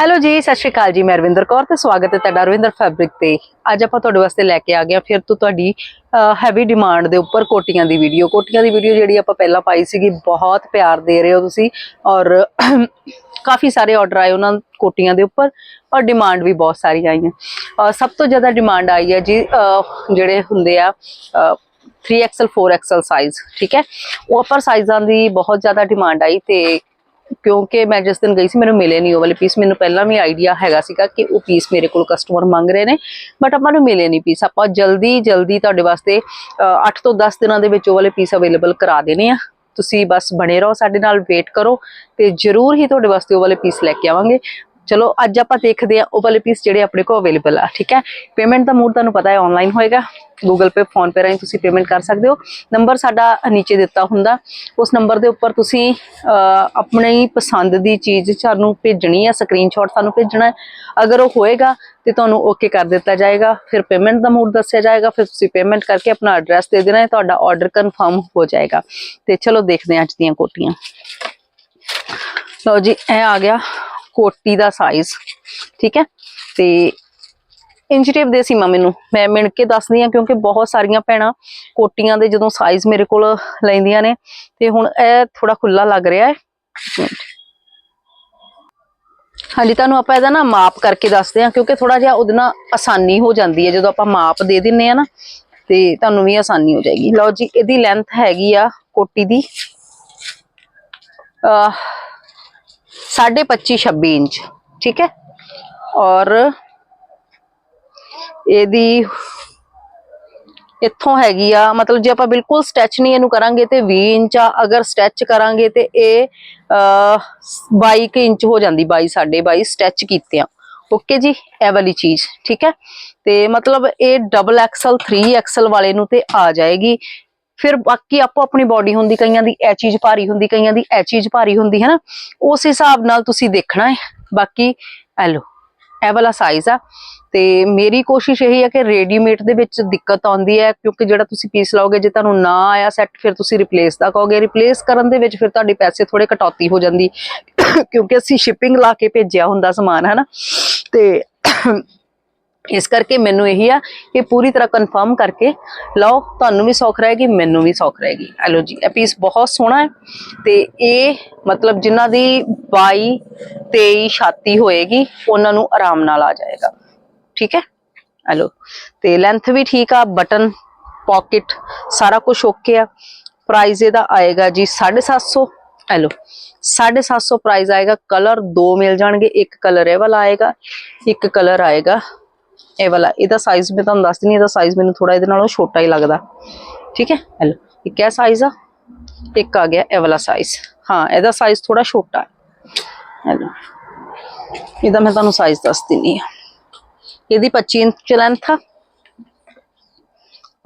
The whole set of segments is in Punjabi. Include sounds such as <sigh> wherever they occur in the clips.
ਹੈਲੋ ਜੀ ਸਤਿ ਸ਼੍ਰੀ ਅਕਾਲ ਜੀ ਮੈਂ ਰਵਿੰਦਰ ਕੌਰ ਤੇ ਸਵਾਗਤ ਹੈ ਤੁਹਾਡਾ ਰਵਿੰਦਰ ਫੈਬਰਿਕ ਤੇ। ਅੱਜ ਆਪਾਂ ਤੁਹਾਡੇ ਵਾਸਤੇ ਲੈ ਕੇ ਆ ਗਏ ਹਾਂ ਫਿਰ ਤੋਂ ਤੁਹਾਡੀ ਹੈਵੀ ਡਿਮਾਂਡ ਦੇ ਉੱਪਰ ਕੋਟੀਆਂ ਦੀ ਵੀਡੀਓ ਕੋਟੀਆਂ ਦੀ ਵੀਡੀਓ ਜਿਹੜੀ ਆਪਾਂ ਪਹਿਲਾਂ ਪਾਈ ਸੀਗੀ ਬਹੁਤ ਪਿਆਰ ਦੇ ਰਹੇ ਹੋ ਤੁਸੀਂ ਔਰ <clears throat> ਕਾਫੀ ਸਾਰੇ ਆਰਡਰ ਆਏ ਉਹਨਾਂ ਕੋਟੀਆਂ ਦੇ ਉੱਪਰ ਔਰ ਡਿਮਾਂਡ ਵੀ ਬਹੁਤ ਸਾਰੀ ਆਈਆਂ ਔਰ ਸਭ ਤੋਂ ਜ਼ਿਆਦਾ ਡਿਮਾਂਡ ਆਈ ਹੈ ਜੀ ਜਿਹੜੇ ਹੁੰਦੇ ਆ ਅਹ, 3XL 4XL ਸਾਈਜ਼ ਠੀਕ ਹੈ? ਉਹ ਅਪਰ ਸਾਈਜ਼ਾਂ ਦੀ ਬਹੁਤ ਜ਼ਿਆਦਾ ਡਿਮਾਂਡ ਆਈ ਤੇ ਕਿਉਂਕਿ ਮੈਂ ਜਿਸ ਦਿਨ ਗਈ ਸੀ, ਮੈਨੂੰ ਮਿਲੇ ਨਹੀਂ ਉਹ ਵਾਲੇ ਪੀਸ ਮੈਨੂੰ ਪਹਿਲਾਂ ਵੀ ਆਈਡੀਆ ਹੈਗਾ ਸੀਗਾ ਕਿ ਉਹ ਪੀਸ ਮੇਰੇ ਕੋਲ ਕਸਟਮਰ ਮੰਗ ਰਹੇ ਨੇ ਬਟ ਆਪਾਂ ਨੂੰ ਮਿਲੇ ਨਹੀਂ ਪੀਸ ਆਪਾਂ ਜਲਦੀ ਜਲਦੀ ਤੁਹਾਡੇ ਵਾਸਤੇ 8 ਤੋਂ 10 ਦਿਨਾਂ ਦੇ ਵਿੱਚ ਉਹ ਵਾਲੇ ਪੀਸ ਅਵੇਲੇਬਲ ਕਰਾ ਦੇਣੇ ਆ। ਤੁਸੀਂ ਬਸ ਬਣੇ ਰਹੋ, ਸਾਡੇ ਨਾਲ ਵੇਟ ਕਰੋ ਤੇ ਜਰੂਰ ਹੀ ਤੁਹਾਡੇ ਵਾਸਤੇ ਉਹ ਵਾਲੇ ਪੀਸ ਲੈ ਕੇ ਆਵਾਂਗੇ। ਚਲੋ, ਅੱਜ ਆਪਾਂ ਦੇਖਦੇ ਆ ਉਹ ਵਾਲੇ ਪੀਸ ਜਿਹੜੇ ਆਪਣੇ ਕੋਲ ਅਵੇਲੇਬਲ ਆ, ਠੀਕ ਹੈ? ਪੇਮੈਂਟ ਦਾ ਮੂਡ ਤੁਹਾਨੂੰ ਪਤਾ ਹੈ ਆਨਲਾਈਨ ਹੋਏਗਾ। ਗੂਗਲ ਪੇ ਫੋਨ ਪੇ ਰਾਹੀਂ ਤੁਸੀਂ ਪੇਮੈਂਟ ਕਰ ਸਕਦੇ ਹੋ। ਨੰਬਰ ਸਾਡਾ ਨੀਚੇ ਦਿੱਤਾ ਹੁੰਦਾ। ਉਸ ਨੰਬਰ ਦੇ ਉੱਪਰ ਤੁਸੀਂ ਆਪਣੀ ਪਸੰਦ ਦੀ ਚੀਜ਼ ਸਾਨੂੰ ਭੇਜਣੀ ਹੈ ਸਕਰੀਨਸ਼ਾਟ ਸਾਨੂੰ ਭੇਜਣਾ ਹੈ। ਅਗਰ ਉਹ ਹੋਏਗਾ ਤੇ ਤੁਹਾਨੂੰ ਓਕੇ ਕਰ ਦਿੱਤਾ ਜਾਏਗਾ। ਫਿਰ ਪੇਮੈਂਟ ਦਾ ਮੂਡ ਦੱਸਿਆ ਜਾਏਗਾ। ਫਿਰ ਤੁਸੀਂ ਪੇਮੈਂਟ ਕਰਕੇ ਆਪਣਾ ਐਡਰੈਸ ਦੇ ਦੇਣਾ ਹੈ। ਤੁਹਾਡਾ ਆਰਡਰ ਕਨਫਰਮ ਹੋ ਜਾਏਗਾ। ਤੇ ਚਲੋ ਦੇਖਦੇ ਹਾਂ ਅੱਜ ਦੀਆਂ ਕੋਟੀਆਂ। ਲਓ ਜੀ, ਇਹ ਆ ਗਿਆ। ਕੋਟੀ ਦਾ ਸਾਈਜ਼ ਠੀਕ ਹੈ? ਤੇ ਇੰਚ ਟੇਪ ਦੇ ਸੀਮਾ ਮੈਨੂੰ। ਮੈਂ ਮਿਣ ਕੇ ਦੱਸਦੀ ਆ ਕਿਉਂਕਿ ਬਹੁਤ ਸਾਰੀਆਂ ਭੈਣਾਂ ਕੋਟੀਆਂ ਦੇ ਜਦੋਂ ਸਾਈਜ਼ ਮੇਰੇ ਕੋਲ ਲੈਂਦੀਆਂ ਨੇ, ਤੇ ਹੁਣ ਇਹ ਥੋੜਾ ਖੁੱਲਾ ਲੱਗ ਰਿਹਾ ਹੈ। ਹਾਂਜੀ, ਤੁਹਾਨੂੰ ਆਪਾਂ ਇਹਦਾ ਨਾ ਮਾਪ ਕਰਕੇ ਦੱਸਦੇ ਆ ਕਿਉਂਕਿ ਥੋੜਾ ਜਿਹਾ ਉਹਦੇ ਨਾਲ ਆਸਾਨੀ ਹੋ ਜਾਂਦੀ ਹੈ। ਜਦੋਂ ਆਪਾਂ ਮਾਪ ਦੇ ਦਿੰਨੇ ਆ ਨਾ, ਤੇ ਤੁਹਾਨੂੰ ਵੀ ਆਸਾਨੀ ਹੋ ਜਾਏਗੀ। ਲਓ ਜੀ, ਇਹਦੀ ਲੈਂਥ ਹੈਗੀ ਆ ਕੋਟੀ ਦੀ। ਅ 25.5 26 ਇੰਚ, ਠੀਕ ਹੈ? ਔਰ ਇਹਦੀ ਇੱਥੋਂ ਹੈਗੀ ਆ, ਮਤਲਬ ਜੇ ਆਪਾਂ ਬਿਲਕੁਲ ਸਟੈਚ ਨਹੀਂ ਇਹਨੂੰ ਕਰਾਂਗੇ ਤੇ 20 ਇੰਚ ਆ, ਅਗਰ ਸਟੈਚ ਕਰਾਂਗੇ ਤੇ ਇਹ 22 ਇੰਚ ਹੋ ਜਾਂਦੀ 22 22.5 ਸਟੈਚ ਕੀਤੇ ਆ। ਓਕੇ ਜੀ, ਇਹ ਵਾਲੀ ਚੀਜ਼, ਠੀਕ ਹੈ? ਤੇ ਮਤਲਬ ਇਹ ਡਬਲ ਐਕਸਲ 3 ਐਕਸਲ ਵਾਲੇ ਨੂੰ ਤੇ ਆ ਜਾਏਗੀ। ਫਿਰ ਬਾਕੀ ਆਪੋ ਆਪਣੀ ਬਾਡੀ ਹੁੰਦੀ, ਕਈਆਂ ਦੀ ਇਹ ਚੀਜ਼ ਭਾਰੀ ਹੁੰਦੀ, ਕਈਆਂ ਦੀ ਇਹ ਚੀਜ਼ ਭਾਰੀ ਹੁੰਦੀ ਹੈ ਨਾ ਉਸ ਹਿਸਾਬ ਨਾਲ ਤੁਸੀਂ ਦੇਖਣਾ ਹੈ। ਬਾਕੀ, ਇਹ ਲਓ, ਇਹ ਵਾਲਾ ਸਾਈਜ਼ ਆ। ਤੇ ਮੇਰੀ ਕੋਸ਼ਿਸ਼ ਇਹੀ ਹੈ ਕਿ ਰੈਡੀਮੇਡ ਦੇ ਵਿੱਚ ਦਿੱਕਤ ਆਉਂਦੀ ਹੈ, ਕਿਉਂਕਿ ਜਿਹੜਾ ਤੁਸੀਂ ਪੀਸ ਲਾਓਗੇ, ਜੇ ਤੁਹਾਨੂੰ ਨਾ ਆਇਆ ਸੈੱਟ ਫਿਰ ਤੁਸੀਂ ਰਿਪਲੇਸ ਦਾ ਕਹੋਗੇ। ਰਿਪਲੇਸ ਕਰਨ ਦੇ ਵਿੱਚ ਫਿਰ ਤੁਹਾਡੇ ਪੈਸੇ ਥੋੜੇ ਕਟੌਤੀ ਹੋ ਜਾਂਦੀ। <coughs> ਕਿਉਂਕਿ ਅਸੀਂ ਸ਼ਿਪਿੰਗ ਲਾ ਕੇ ਭੇਜਿਆ ਹੁੰਦਾ ਸਮਾਨ ਹੈ ਨਾ ਤੇ ਇਸ ਕਰਕੇ ਮੈਨੂੰ ਇਹੀ ਆ ਕਿ ਪੂਰੀ ਤਰ੍ਹਾਂ ਕਨਫਰਮ ਕਰਕੇ ਲਓ, ਤੁਹਾਨੂੰ ਵੀ ਸੌਖ ਰਹੇਗੀ, ਮੈਨੂੰ ਵੀ ਸੌਖ ਰਹੇਗੀ। ਹਲੋ ਜੀ, ਇਹ ਪੀਸ ਬਹੁਤ ਸੋਹਣਾ ਹੈ ਤੇ ਇਹ ਮਤਲਬ ਜਿਨ੍ਹਾਂ ਦੀ 22 23 ਛਾਤੀ ਹੋਏਗੀ, ਉਹਨਾਂ ਨੂੰ ਆਰਾਮ ਨਾਲ ਆ ਜਾਏਗਾ। ਠੀਕ ਹੈ? ਹਲੋ, ਤੇ ਲੈਂਥ ਵੀ ਠੀਕ ਆ ਬਟਨ ਪਾਕਟ ਸਾਰਾ ਕੁਝ ਓਕੇ ਆ। ਪ੍ਰਾਈਸ ਇਹਦਾ ਆਏਗਾ ਜੀ 750 ਹਲੋ 750 ਪ੍ਰਾਈਸ ਆਏਗਾ ਕਲਰ ਦੋ ਮਿਲ ਜਾਣਗੇ, ਇੱਕ ਕਲਰ ਇਹ ਵਾਲਾ ਆਏਗਾ, ਇੱਕ ਕਲਰ ਆਏਗਾ। ਇਹ ਵਾਲਾ ਇਹਦਾ ਸਾਈਜ਼ ਮੈਂ ਤੁਹਾਨੂੰ ਦੱਸ ਦਿੰਦੀ ਇਹਦਾ ਸਾਈਜ਼ ਮੈਨੂੰ ਥੋੜਾ ਇਹਦੇ ਨਾਲੋਂ ਛੋਟਾ ਹੀ ਲੱਗਦਾ। ਠੀਕ ਹੈ? ਹਲੋ ਇਹ ਕਿਆ ਸਾਈਜ਼ ਆ? ਇੱਕ ਆ ਗਿਆ ਇਹ ਵਾਲਾ ਸਾਈਜ਼ ਹਾਂ ਇਹਦਾ ਸਾਈਜ਼ ਥੋੜਾ ਛੋਟਾ ਹੈ। ਹਲੋ ਇਹਦਾ ਮੈਂ ਤੁਹਾਨੂੰ ਸਾਈਜ਼ ਦੱਸ ਦਿੰਦੀ ਆ ਇਹਦੀ 25 ਇੰਚ ਲੈਂਥ ਆ।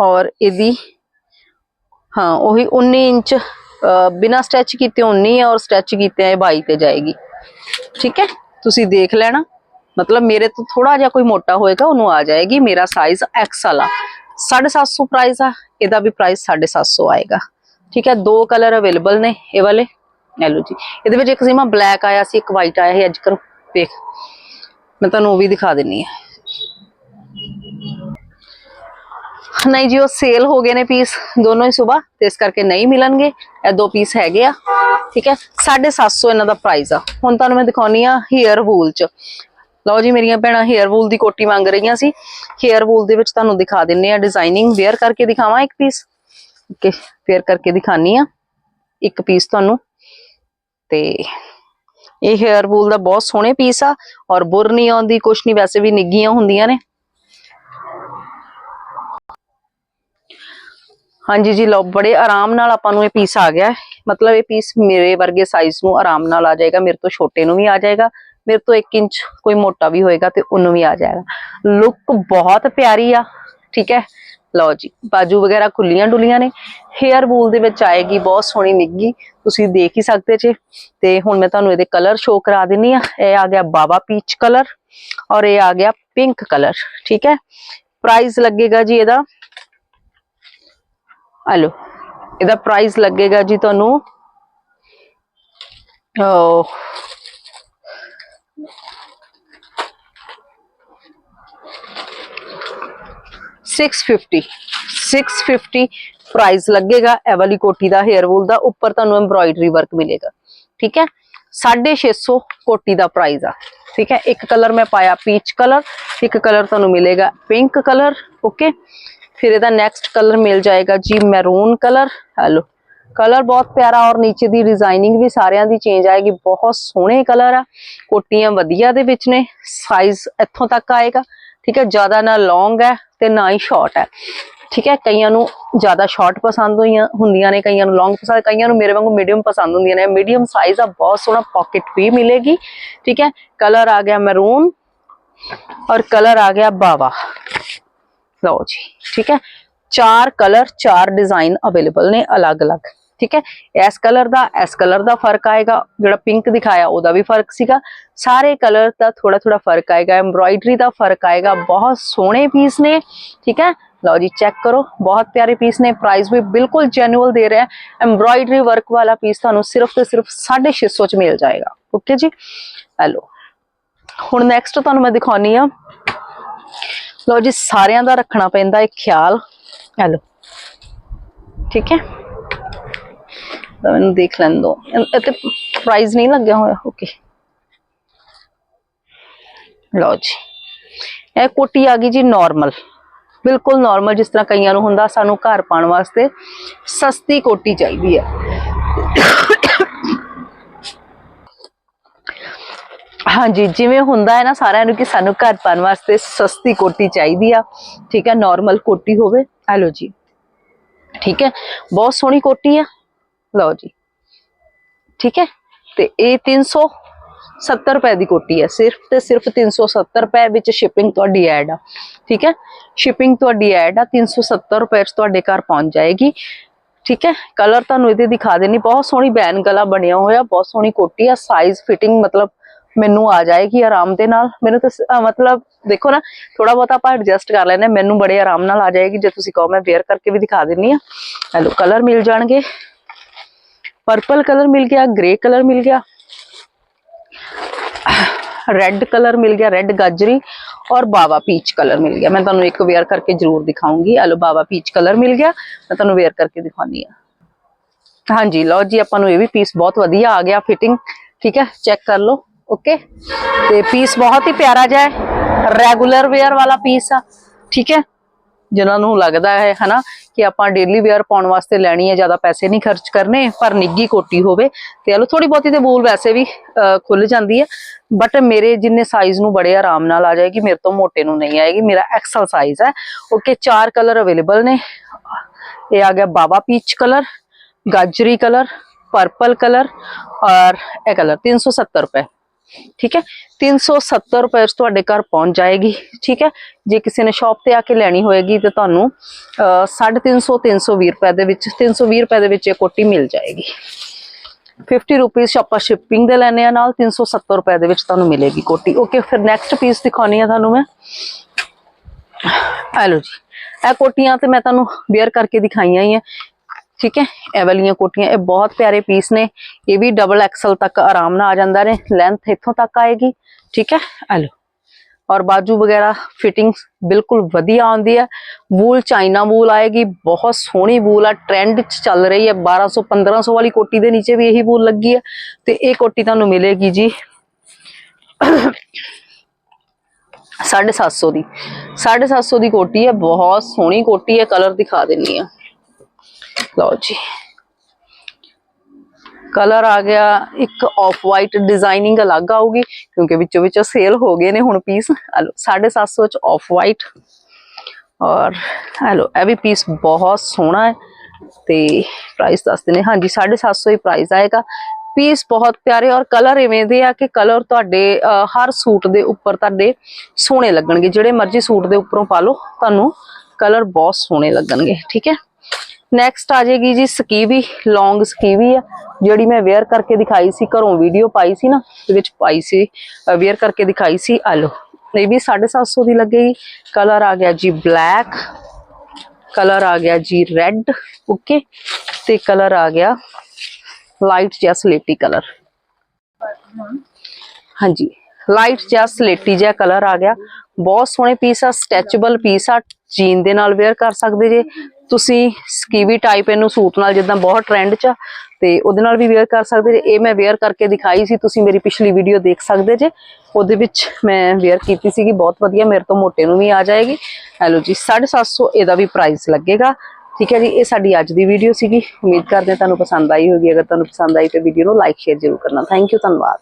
ਔਰ ਇਹਦੀ ਹਾਂ ਉਹੀ 19 ਇੰਚ ਅਹ, ਬਿਨਾਂ ਸਟੈਚ ਕੀਤੇ 19 ਹੈ ਔਰ ਸਟੈਚ ਕੀਤੇ ਹੈ 22 ਤੇ ਜਾਏਗੀ। ਠੀਕ ਹੈ? ਤੁਸੀਂ ਦੇਖ ਲੈਣਾ। ਮਤਲਬ ਮੇਰੇ ਤੋਂ ਥੋੜਾ ਜਿਹਾ ਕੋਈ ਮੋਟਾ ਹੋਏਗਾ, ਉਹਨੂੰ ਆ ਜਾਏਗੀ, ਮੇਰਾ ਸਾਈਜ਼ ਐਕਸਲ ਆ 750 ਪ੍ਰਾਈਸ ਆ, ਇਹਦਾ ਵੀ ਪ੍ਰਾਈਸ 750 ਆਏਗਾ। ਠੀਕ ਹੈ, ਦੋ ਕਲਰ ਅਵੇਲੇਬਲ ਨੇ ਇਹ ਵਾਲੇ। ਲੈ ਲਓ ਜੀ। ਇਹਦੇ ਵਿੱਚ ਇੱਕ ਸੀਮਾ ਬਲੈਕ ਆਇਆ ਸੀ, ਇੱਕ ਵਾਈਟ ਆਇਆ ਸੀ, ਅੱਜ ਕਰੋ, ਵੇਖ। ਮੈਂ ਤੁਹਾਨੂੰ ਉਹ ਵੀ ਦਿਖਾ ਦਿੰਨੀ ਆ। ਨਹੀਂ ਜੀ, ਉਹ ਸੇਲ ਹੋ ਗਏ ਨੇ ਪੀਸ ਦੋਨੋਂ ਹੀ ਸਵੇਰ ਤੇ ਇਸ ਕਰਕੇ ਨਹੀਂ ਮਿਲਣਗੇ। ਇਹ ਦੋ ਪੀਸ ਹੈਗੇ ਆ। ਠੀਕ ਹੈ 750 ਇਹਨਾਂ ਦਾ ਪ੍ਰਾਈਸ ਆ। ਹੁਣ ਤੁਹਾਨੂੰ ਮੈਂ ਦਿਖਾਉਣੀ ਆ ਹੇਅਰ ਵੂਲ ਚ। ਲਓ ਜੀ, ਮੇਰੀਆਂ ਭੈਣਾਂ ਹੇਅਰ ਵੂਲ ਦੀ ਕੋਟੀ ਮੰਗ ਰਹੀਆਂ ਸੀ। ਹੇਅਰ ਵੂਲ ਦੇ ਵਿੱਚ ਤੁਹਾਨੂੰ ਦਿਖਾ ਦਿੰਨੇ ਆ ਡਿਜ਼ਾਈਨਿੰਗ ਵੇਅਰ ਕਰਕੇ ਦਿਖਾਵਾਂ ਇੱਕ ਪੀਸ ਓਕੇ ਵੇਅਰ ਕਰਕੇ ਦਿਖਾਨੀ ਆ। ਇੱਕ ਪੀਸ ਤੁਹਾਨੂੰ। ਤੇ ਇਹ ਹੇਅਰ ਵੂਲ ਦਾ ਬਹੁਤ ਸੋਹਣੇ ਪੀਸ ਆ ਔਰ ਬੁਰ ਨਹੀਂ ਆਉਂਦੀ ਕੁਛ ਨਹੀਂ, ਵੈਸੇ ਵੀ ਨਿੱਗੀਆਂ ਹੁੰਦੀਆਂ ਨੇ। ਹਾਂਜੀ ਜੀ, ਲਓ, ਬੜੇ ਆਰਾਮ ਨਾਲ ਆਪਾਂ ਨੂੰ ਇਹ ਪੀਸ ਆ ਗਿਆ। ਮਤਲਬ ਇਹ ਪੀਸ ਮੇਰੇ ਵਰਗੇ ਸਾਈਜ਼ ਨੂੰ ਆਰਾਮ ਨਾਲ ਆ ਜਾਏਗਾ, ਮੇਰੇ ਤੋਂ ਛੋਟੇ ਨੂੰ ਵੀ ਆ ਜਾਏਗਾ। ਮੇਰੇ ਤੋਂ 1 ਇੰਚ ਕੋਈ ਮੋਟਾ ਵੀ ਹੋਏਗਾ ਤੇ ਉਹਨੂੰ ਵੀ ਆ ਜਾਏਗਾ। ਲੁੱਕ ਬਹੁਤ ਪਿਆਰੀ ਆ, ਠੀਕ ਹੈ? ਲਓ ਜੀ, ਬਾਜੂ ਵਗੈਰਾ ਖੁੱਲੀਆਂ ਡੁੱਲੀਆਂ ਨੇ। ਹੇਅਰ ਵੂਲ ਦੇ ਵਿੱਚ ਆਏਗੀ, ਬਹੁਤ ਸੋਹਣੀ ਨਿੱਗੀ ਤੁਸੀਂ ਦੇਖ ਹੀ ਸਕਦੇ ਜੇ। ਤੇ ਹੁਣ ਮੈਂ ਤੁਹਾਨੂੰ ਇਹਦੇ ਕਲਰ ਸ਼ੋ ਕਰਾ ਦਿੰਨੀ ਆ। ਇਹ ਆ ਗਿਆ ਬਾਬਾ ਪੀਚ ਕਲਰ ਔਰ ਇਹ ਆ ਗਿਆ ਪਿੰਕ ਕਲਰ ਠੀਕ ਹੈ? ਪ੍ਰਾਈਸ ਲੱਗੇਗਾ ਜੀ ਇਹਦਾ। ਹਲੋ ਇਹਦਾ ਪ੍ਰਾਈਸ ਲੱਗੇਗਾ ਜੀ ਤੁਹਾਨੂੰ 650 650 ਪ੍ਰਾਈਸ ਲੱਗੇਗਾ ਇਹ ਵਾਲੀ ਕੋਟੀ ਦਾ ਹੇਅਰ ਵੂਲ ਦਾ, ਉੱਪਰ ਤੁਹਾਨੂੰ ਐਮਬ੍ਰੋਇਡਰੀ ਵਰਕ ਮਿਲੇਗਾ, ਠੀਕ ਹੈ? 650 ਕੋਟੀ ਦਾ ਪ੍ਰਾਈਸ ਆ, ਠੀਕ ਹੈ? ਇੱਕ ਕਲਰ ਮੈਂ ਪਾਇਆ ਪੀਚ ਕਲਰ ਇੱਕ ਕਲਰ ਤੁਹਾਨੂੰ ਮਿਲੇਗਾ ਪਿੰਕ ਕਲਰ ਓਕੇ ਫਿਰ ਇਹਦਾ ਨੈਕਸਟ ਕਲਰ ਮਿਲ ਜਾਏਗਾ ਜੀ ਮੈਰੂਨ ਕਲਰ ਹੈਲੋ ਕਲਰ ਬਹੁਤ ਪਿਆਰਾ ਔਰ ਨੀਚੇ ਦੀ ਡਿਜ਼ਾਈਨਿੰਗ ਵੀ ਸਾਰਿਆਂ ਦੀ ਚੇਂਜ ਆਏਗੀ, ਬਹੁਤ ਸੋਹਣੇ ਕਲਰ ਆ, ਕੋਟੀਆਂ ਵਧੀਆ ਦੇ ਵਿੱਚ ਨੇ ਸਾਈਜ਼ ਇੱਥੋਂ ਤੱਕ ਆਏਗਾ, ਠੀਕ ਹੈ? ਜ਼ਿਆਦਾ ਨਾ ਲੌਂਗ ਹੈ ਤੇ ਨਾ ਹੀ ਸ਼ਾਰਟ ਹੈ। ਠੀਕ ਹੈ, ਕਈਆਂ ਨੂੰ ਜ਼ਿਆਦਾ ਸ਼ਾਰਟ ਪਸੰਦ ਹੋਈਆਂ ਹੁੰਦੀਆਂ ਨੇ, ਕਈਆਂ ਨੂੰ ਲੌਂਗ ਪਸੰਦ, ਕਈਆਂ ਨੂੰ ਮੇਰੇ ਵਾਂਗੂ ਮੀਡੀਅਮ ਪਸੰਦ ਹੁੰਦੀਆਂ ਨੇ। ਮੀਡੀਅਮ ਸਾਈਜ਼ ਆ ਬਹੁਤ ਸੋਹਣਾ ਪਾਕਟ ਵੀ ਮਿਲੇਗੀ। ਠੀਕ ਹੈ ਕਲਰ ਆ ਗਿਆ ਮੈਰੂਨ ਔਰ ਕਲਰ ਆ ਗਿਆ ਬਾਵਾ। ਲਓ ਜੀ, ਠੀਕ ਹੈ, ਚਾਰ ਕਲਰ ਚਾਰ ਡਿਜ਼ਾਈਨ ਅਵੇਲੇਬਲ ਨੇ ਅਲੱਗ-ਅਲੱਗ। ਠੀਕ ਹੈ? ਇਸ ਕਲਰ ਦਾ, ਇਸ ਕਲਰ ਦਾ ਫ਼ਰਕ ਆਏਗਾ। ਜਿਹੜਾ ਪਿੰਕ ਦਿਖਾਇਆ, ਉਹਦਾ ਵੀ ਫ਼ਰਕ ਸੀਗਾ। ਸਾਰੇ ਕਲਰ ਦਾ ਥੋੜਾ ਥੋੜਾ ਫ਼ਰਕ ਆਏਗਾ। ਐਮਬ੍ਰੋਇਡਰੀ ਦਾ ਫ਼ਰਕ ਆਏਗਾ। ਬਹੁਤ ਸੋਹਣੇ ਪੀਸ ਨੇ। ਠੀਕ ਹੈ? ਲਓ ਜੀ ਚੈੱਕ ਕਰੋ। ਬਹੁਤ ਪਿਆਰੇ ਪੀਸ ਨੇ। ਪ੍ਰਾਈਸ ਵੀ ਬਿਲਕੁਲ ਜੈਨੂਅਲ ਦੇ ਰਿਹਾ ਐਮਬ੍ਰੋਇਡਰੀ ਵਰਕ ਵਾਲਾ ਪੀਸ ਤੁਹਾਨੂੰ ਸਿਰਫ ਤੇ ਸਿਰਫ 650 ਚ ਮਿਲ ਜਾਏਗਾ। ਓਕੇ ਜੀ? ਹੈਲੋ। ਹੁਣ ਨੈਕਸਟ ਤੁਹਾਨੂੰ ਮੈਂ ਦਿਖਾਉਣੀ ਆ। ਲਓ ਜੀ, ਸਾਰਿਆਂ ਦਾ ਰੱਖਣਾ ਪੈਂਦਾ ਹੈ ਖਿਆਲ। ਹੈਲੋ। ਠੀਕ ਹੈ? ਤਾਂ ਮੈਨੂੰ ਦੇਖ ਲੈਣ ਦੋ। ਇੱਥੇ ਪ੍ਰਾਈਸ ਨਹੀਂ ਲੱਗਿਆ ਹੋਇਆ। ਓਕੇ ਲਓ ਜੀ। ਇਹ ਕੋਟੀ ਆ ਗਈ ਜੀ ਨਾਰਮਲ ਬਿਲਕੁਲ ਨਾਰਮਲ ਜਿਸ ਤਰ੍ਹਾਂ ਕਈਆਂ ਨੂੰ ਹੁੰਦਾ ਸਾਨੂੰ ਘਰ ਪਾਉਣ ਵਾਸਤੇ ਸਸਤੀ ਕੋਟੀ ਚਾਹੀਦੀ ਹੈ। ਹਾਂਜੀ, ਜਿਵੇਂ ਹੁੰਦਾ ਹੈ ਨਾ ਸਾਰਿਆਂ ਨੂੰ ਕਿ ਸਾਨੂੰ ਘਰ ਪਾਉਣ ਵਾਸਤੇ ਸਸਤੀ ਕੋਟੀ ਚਾਹੀਦੀ ਆ। ਠੀਕ ਹੈ ਨਾਰਮਲ ਕੋਟੀ ਹੋਵੇ। ਆ ਲਓ ਜੀ। ਠੀਕ ਹੈ, ਬਹੁਤ ਸੋਹਣੀ ਕੋਟੀ ਆ। ਲਓ ਜੀ। ਠੀਕ ਹੈ? ਤੇ ਇਹ 370 ਰੁਪਏ ਦੀ ਕੋਟੀ ਹੈ ਸਿਰਫ ਤੇ ਸਿਰਫ 370 ਰੁਪਏ ਵਿੱਚ ਸ਼ਿਪਿੰਗ ਤੁਹਾਡੀ ਐਡ ਆ। ਠੀਕ ਹੈ? ਸ਼ਿਪਿੰਗ ਤੁਹਾਡੀ ਐਡ ਆ 370 ਰੁਪਏ ਚ ਤੁਹਾਡੇ ਘਰ ਪਹੁੰਚ ਜਾਏਗੀ। ਠੀਕ ਹੈ? ਕਲਰ ਤੁਹਾਨੂੰ ਇਹਦੇ ਦਿਖਾ ਦੇਣੀ। ਬਹੁਤ ਸੋਹਣੀ ਬੈਨ ਗਲਾ ਬਣਿਆ ਹੋਇਆ, ਬਹੁਤ ਸੋਹਣੀ ਕੋਟੀ ਆ। ਸਾਈਜ਼ ਫਿਟਿੰਗ ਮਤਲਬ ਮੈਨੂੰ ਆ ਜਾਏਗੀ ਆਰਾਮ ਦੇ ਨਾਲ। ਮੈਨੂੰ ਤਾਂ ਮਤਲਬ ਦੇਖੋ ਨਾ ਥੋੜਾ ਬਹੁਤ ਆਪਾਂ ਐਡਜਸਟ ਕਰ ਲੈਨੇ ਮੈਨੂੰ ਬੜੇ ਆਰਾਮ ਨਾਲ ਆ ਜਾਏਗੀ। ਜੇ ਤੁਸੀਂ ਕਹੋ ਮੈਂ ਵੇਅਰ ਕਰਕੇ ਵੀ ਦਿਖਾ ਦਿੰਨੀ ਆ ਹੈਲੋ ਕਲਰ ਮਿਲ ਜਾਣਗੇ। ਪਰਪਲ ਕਲਰ ਮਿਲ ਗਿਆ, ਗ੍ਰੇ ਕਲਰ ਮਿਲ ਗਿਆ, ਰੈੱਡ ਕਲਰ ਮਿਲ ਗਿਆ, ਰੈੱਡ ਗਾਜਰੀ ਔਰ ਬਾਵਾ ਪੀਚ ਕਲਰ ਮਿਲ ਗਿਆ। ਮੈਂ ਤੁਹਾਨੂੰ ਇੱਕ ਵੇਅਰ ਕਰਕੇ ਜ਼ਰੂਰ ਦਿਖਾਉਂਗੀ। ਹੈਲੋ ਬਾਵਾ ਪੀਚ ਕਲਰ ਮਿਲ ਗਿਆ। ਮੈਂ ਤੁਹਾਨੂੰ ਵੇਅਰ ਕਰਕੇ ਦਿਖਾਉਣੀ ਆ ਹਾਂਜੀ, ਲਓ ਜੀ, ਆਪਾਂ ਨੂੰ ਇਹ ਵੀ ਪੀਸ ਬਹੁਤ ਵਧੀਆ ਆ ਗਿਆ ਫਿਟਿੰਗ ਠੀਕ ਹੈ ਚੈੱਕ ਕਰ ਲਓ। ਓਕੇ ਤੇ ਪੀਸ ਬਹੁਤ ਹੀ ਪਿਆਰਾ ਜਿਹਾ ਹੈ। ਰੈਗੂਲਰ ਵੇਅਰ ਵਾਲਾ ਪੀਸ ਆ। ਠੀਕ ਹੈ? ਜਿਨ੍ਹਾਂ ਨੂੰ ਲੱਗਦਾ ਹੈ, ਹਨਾ, ਕਿ ਆਪਾਂ ਡੇਲੀ ਵੇਅਰ ਪਾਉਣ ਵਾਸਤੇ ਲੈਣੀ ਹੈ, ਜ਼ਿਆਦਾ ਪੈਸੇ ਨਹੀਂ ਖਰਚ ਕਰਨੇ, ਪਰ ਨਿੱਗੀ ਕੋਟੀ ਹੋਵੇ, ਤੇ ਹਲੋ ਥੋੜੀ ਬਹੁਤੀ ਤੇ ਬੂਲ ਵੈਸੇ ਵੀ ਖੁੱਲ ਜਾਂਦੀ ਹੈ ਬਟ ਮੇਰੇ ਜਿੰਨੇ ਸਾਈਜ਼ ਨੂੰ ਬੜੇ ਆਰਾਮ ਨਾਲ ਆ ਜਾਏਗੀ ਮੇਰੇ ਤੋਂ ਮੋਟੇ ਨੂੰ ਨਹੀਂ ਆਏਗੀ, ਮੇਰਾ ਐਕਸਲ ਸਾਈਜ਼ ਹੈ ਓਕੇ ਚਾਰ ਕਲਰ ਅਵੇਲੇਬਲ ਨੇ, ਇਹ ਆ ਗਿਆ ਬਾਬਾ ਪੀਚ ਕਲਰ ਗਾਜਰੀ ਕਲਰ ਪਰਪਲ ਕਲਰ ਔਰ ਇਹ ਕਲਰ 370 ਰੁਪਏ। ਠੀਕ ਹੈ? 370 ਰੁਪਏ 'ਚ ਤੁਹਾਡੇ ਘਰ ਪਹੁੰਚ ਜਾਏਗੀ, ਠੀਕ ਹੈ? ਜੇ ਕਿਸੇ ਨੇ ਸ਼ਾਪ ਤੇ ਆ ਕੇ ਲੈਣੀ ਹੋਏਗੀ ਤੇ ਤੁਹਾਨੂੰ 350 320 ਰੁਪਏ ਦੇ ਵਿੱਚ 320 ਰੁਪਏ ਦੇ ਵਿੱਚ ਇਹ ਕੋਟੀ ਮਿਲ ਜਾਏਗੀ। 50 ਰੁਪਏ ਆਪਾਂ ਸ਼ਿਪਿੰਗ ਦੇ ਲੈਣੇ ਆ ਨਾਲ 370 ਰੁਪਏ ਦੇ ਵਿੱਚ ਤੁਹਾਨੂੰ ਮਿਲੇਗੀ ਕੋਟੀ। ਓਕੇ ਫਿਰ ਨੈਕਸਟ ਪੀਸ ਦਿਖਾਉਣੀ ਆ ਤੁਹਾਨੂੰ ਮੈਂ। ਆ ਲਓ ਜੀ, ਇਹ ਕੋਟੀਆਂ ਤੇ ਮੈਂ ਤੁਹਾਨੂੰ ਵੇਅਰ ਕਰਕੇ ਦਿਖਾਈਆਂ ਹੀ ਆ। ਠੀਕ ਹੈ? ਇਹ ਵਾਲੀਆਂ ਕੋਟੀਆਂ ਇਹ ਬਹੁਤ ਪਿਆਰੇ ਪੀਸ ਨੇ। ਇਹ ਵੀ ਡਬਲ ਐਕਸਲ ਤੱਕ ਆਰਾਮ ਨਾਲ ਆ ਜਾਂਦਾ ਨੇ। ਲੈਂਥ ਇੱਥੋਂ ਤੱਕ ਆਏਗੀ। ਠੀਕ ਹੈ? ਆ ਲਓ। ਔਰ ਬਾਜੂ ਵਗੈਰਾ ਫਿਟਿੰਗ ਬਿਲਕੁਲ ਵਧੀਆ ਆਉਂਦੀ ਹੈ। ਵੂਲ ਚਾਈਨਾ ਵੂਲ ਆਏਗੀ। ਬਹੁਤ ਸੋਹਣੀ ਵੂਲ ਆ। ਟ੍ਰੈਂਡ ਚ ਚੱਲ ਰਹੀ ਹੈ। 1200 1500 ਵਾਲੀ ਕੋਟੀ ਦੇ ਨੀਚੇ ਵੀ ਇਹੀ ਵੂਲ ਲੱਗੀ ਹੈ। ਤੇ ਇਹ ਕੋਟੀ ਤੁਹਾਨੂੰ ਮਿਲੇਗੀ ਜੀ 750 ਦੀ। 750 ਦੀ ਕੋਟੀ ਹੈ। ਬਹੁਤ ਸੋਹਣੀ ਕੋਟੀ ਹੈ। ਕਲਰ ਦਿਖਾ ਦਿੰਨੀ ਆ ਲਓ ਜੀ। ਕਲਰ ਆ ਗਿਆ, ਇੱਕ ਆਫ ਵਾਈਟ ਡਿਜ਼ਾਈਨਿੰਗ ਅਲੱਗ ਆਊਗੀ, ਕਿਉਂਕਿ ਵਿੱਚੋਂ ਵਿੱਚੋਂ ਸੇਲ ਹੋ ਗਏ ਨੇ ਹੁਣ ਪੀਸ ਹਲੋ 750 ਚ ਆਫ ਵਾਈਟ ਔਰ ਹਲੋ, ਇਹ ਵੀ ਪੀਸ ਬਹੁਤ ਸੋਹਣਾ ਹੈ। ਤੇ ਪ੍ਰਾਈਸ ਦੱਸਦੇ ਨੇ, ਹਾਂਜੀ 750 ਹੀ ਪ੍ਰਾਈਸ ਆਏਗਾ। ਪੀਸ ਬਹੁਤ ਪਿਆਰੇ ਔਰ ਕਲਰ ਇਵੇਂ ਦੇ ਆ ਕਿ ਕਲਰ ਤੁਹਾਡੇ ਹਰ ਸੂਟ ਦੇ ਉੱਪਰ ਤੁਹਾਡੇ ਸੋਹਣੇ ਲੱਗਣਗੇ। ਜਿਹੜੇ ਮਰਜ਼ੀ ਸੂਟ ਦੇ ਉੱਪਰੋਂ ਪਾ ਲਓ, ਤੁਹਾਨੂੰ ਕਲਰ ਬਹੁਤ ਸੋਹਣੇ ਲੱਗਣਗੇ, ਠੀਕ ਹੈ? ਨੈਕਸਟ ਆ ਜਾਏਗੀ ਜੀ ਸਕੀਵੀ ਲੌਂਗ ਸਕੀਵੀ ਆ, ਜਿਹੜੀ ਮੈਂ ਵੇਅਰ ਕਰਕੇ ਦਿਖਾਈ ਸੀ, ਘਰੋਂ ਵੀਡੀਓ ਪਾਈ ਸੀ ਨਾ ਦੇ ਵਿੱਚ ਪਾਈ ਸੀ ਵੇਅਰ ਕਰਕੇ ਦਿਖਾਈ ਸੀ, ਆ ਲਓ। ਇਹ ਵੀ 750 ਦੀ ਲੱਗੇਗੀ। ਕਲਰ ਆ ਗਿਆ ਜੀ ਬਲੈਕ ਕਲਰ ਆ ਗਿਆ ਜੀ ਰੈੱਡ ਓਕੇ ਤੇ ਕਲਰ ਆ ਗਿਆ ਲਾਈਟ ਜਿਹਾ ਸਲੇਟੀ ਕਲਰ ਹਾਂਜੀ ਲਾਈਟ ਜਿਹਾ ਸਲੇਟੀ ਜਿਹਾ ਕਲਰ ਆ ਗਿਆ। ਬਹੁਤ ਸੋਹਣੇ ਪੀਸ ਆ ਸਟੈਚੇਬਲ ਪੀਸ ਆ ਜੀਨ ਦੇ ਨਾਲ ਵੇਅਰ ਕਰ ਸਕਦੇ ਜੇ। ਤੁਸੀਂ ਸਕੀਵੀ ਟਾਈਪ ਇਹਨੂੰ ਸੂਟ ਨਾਲ ਜਿੱਦਾਂ ਬਹੁਤ ਟ੍ਰੈਂਡ 'ਚ ਆ, ਤੇ ਉਹਦੇ ਨਾਲ ਵੀ ਵੇਅਰ ਕਰ ਸਕਦੇ ਜੇ। ਇਹ ਮੈਂ ਵੇਅਰ ਕਰਕੇ ਦਿਖਾਈ ਸੀ ਤੁਸੀਂ ਮੇਰੀ ਪਿਛਲੀ ਵੀਡੀਓ ਦੇਖ ਸਕਦੇ ਜੇ। ਉਹਦੇ ਵਿੱਚ ਮੈਂ ਵੇਅਰ ਕੀਤੀ ਸੀਗੀ ਬਹੁਤ ਵਧੀਆ ਮੇਰੇ ਤੋਂ ਮੋਟੇ ਨੂੰ ਵੀ ਆ ਜਾਏਗੀ। ਹੈਲੋ ਜੀ 750 ਇਹਦਾ ਵੀ ਪ੍ਰਾਈਸ ਲੱਗੇਗਾ। ਠੀਕ ਹੈ ਜੀ ਇਹ ਸਾਡੀ ਅੱਜ ਦੀ ਵੀਡੀਓ ਸੀਗੀ। ਉਮੀਦ ਕਰਦੇ ਹਾਂ ਤੁਹਾਨੂੰ ਪਸੰਦ ਆਈ ਹੋਗੀ ਅਗਰ ਤੁਹਾਨੂੰ ਪਸੰਦ ਆਈ ਤਾਂ ਵੀਡੀਓ ਨੂੰ ਲਾਈਕ ਸ਼ੇਅਰ ਜ਼ਰੂਰ ਕਰਨਾ। ਥੈਂਕ ਯੂ ਧੰਨਵਾਦ।